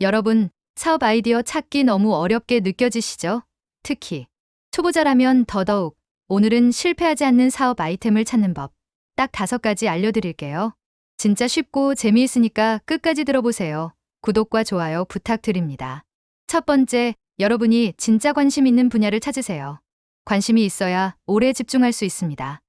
여러분, 사업 아이디어 찾기 너무 어렵게 느껴지시죠? 특히 초보자라면 더더욱 오늘은 실패하지 않는 사업 아이템을 찾는 법. 딱 다섯 가지 알려드릴게요. 진짜 쉽고 재미있으니까 끝까지 들어보세요. 구독과 좋아요 부탁드립니다. 첫 번째, 여러분이 진짜 관심 있는 분야를 찾으세요. 관심이 있어야 오래 집중할 수 있습니다.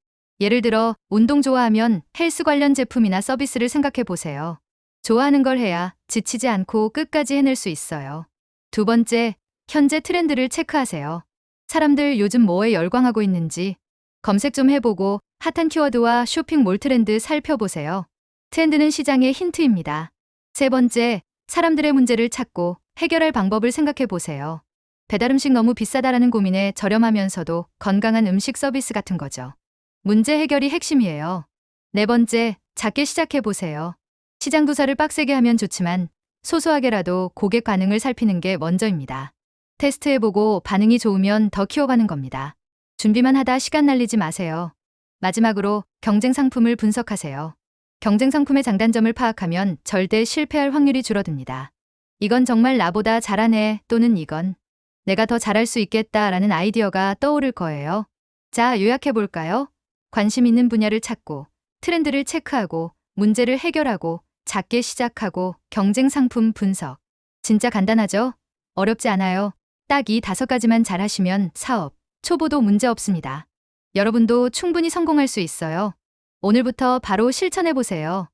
예를 들어, 운동 좋아하면 헬스 관련 제품이나 서비스를 생각해 보세요. 좋아하는 걸 해야 지치지 않고 끝까지 해낼 수 있어요. 두 번째, 현재 트렌드를 체크하세요. 사람들 요즘 뭐에 열광하고 있는지 검색 좀 해보고 핫한 키워드와 쇼핑몰 트렌드 살펴보세요. 트렌드는 시장의 힌트입니다. 세 번째, 사람들의 문제를 찾고 해결할 방법을 생각해 보세요. 배달 음식 너무 비싸다라는 고민에 저렴하면서도 건강한 음식 서비스 같은 거죠. 문제 해결이 핵심이에요. 네 번째, 작게 시작해 보세요. 시장 조사를 빡세게 하면 좋지만 소소하게라도 고객 반응을 살피는 게 먼저입니다. 테스트해보고 반응이 좋으면 더 키워가는 겁니다. 준비만 하다 시간 날리지 마세요. 마지막으로 경쟁 상품을 분석하세요. 경쟁 상품의 장단점을 파악하면 절대 실패할 확률이 줄어듭니다. 이건 정말 나보다 잘하네 또는 이건 내가 더 잘할 수 있겠다라는 아이디어가 떠오를 거예요. 자, 요약해 볼까요? 관심 있는 분야를 찾고 트렌드를 체크하고 문제를 해결하고 작게 시작하고 경쟁 상품 분석. 진짜 간단하죠? 어렵지 않아요. 딱 이 다섯 가지만 잘 하시면 사업, 초보도 문제 없습니다. 여러분도 충분히 성공할 수 있어요. 오늘부터 바로 실천해 보세요.